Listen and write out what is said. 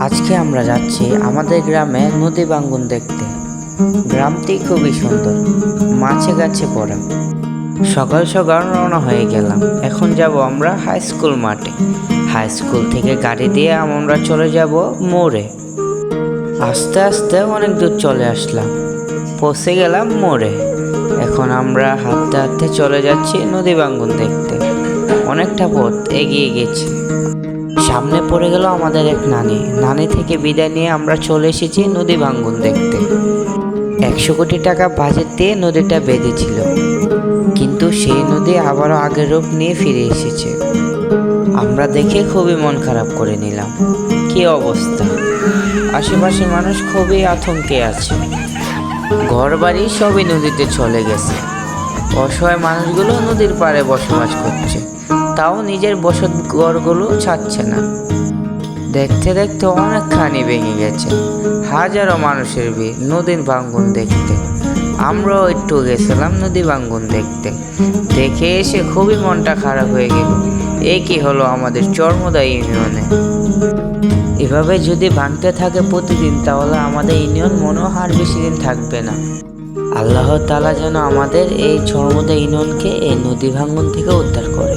আজকে আমরা যাচ্ছি আমাদের গ্রামে নদী ভাঙ্গন দেখতে। গ্রামটি খুবই সুন্দর, মাছে গাছে পড়া। সকাল সকাল রওনা হয়ে গেলাম। এখন যাব আমরা হাই স্কুল মাঠে। হাই স্কুল থেকে গাড়ি দিয়ে আমরা চলে যাব মোড়ে। আস্তে আস্তে অনেক দূর চলে আসলাম। পৌঁছে গেলাম মোড়ে। এখন আমরা হাঁটতে হাঁটতে চলে যাচ্ছি নদী ভাঙ্গন দেখতে। অনেকটা পথ এগিয়ে গেছি। সামনে পড়ে গেল আমাদের এক নানি। নানি থেকে বিদায় নিয়ে আমরা চলে এসেছি নদী ভাঙ্গন দেখতে। একশো কোটি টাকা বাজেট দিয়ে নদীটা বেঁধেছিল কিন্তু সেই নদী আবারও আগের রূপ নিয়ে ফিরে এসেছে। আমরা দেখে খুবই মন খারাপ করে নিলাম। কি অবস্থা? আশেপাশে মানুষ খুবই আতঙ্কে আছে। ঘর বাড়ি সবই নদীতে চলে গেছে। অসহায় মানুষগুলো নদীর পাড়ে বসবাস করছে। তাও নিজের বসত ঘরগুলো ছাড়ছে না। দেখতে দেখতে অনেকখানি ভেঙে গেছে। হাজারো মানুষের ভিড় নদীর ভাঙ্গন দেখতে। আমরাও একটু গেছিলাম নদী ভাঙ্গন দেখতে। দেখে এসে খুবই মনটা খারাপ হয়ে গেল। এ কি হলো আমাদের চর্মদা ইউনিয়নে? এভাবে যদি ভাঙতে থাকে প্রতিদিন, তাহলে আমাদের ইউনিয়ন মনে হয় আর বেশি দিন থাকবে না। আল্লাহ তালা যেন আমাদের এই চর্মদা ইউনিয়নকে এই নদী ভাঙ্গন থেকে উদ্ধার করে।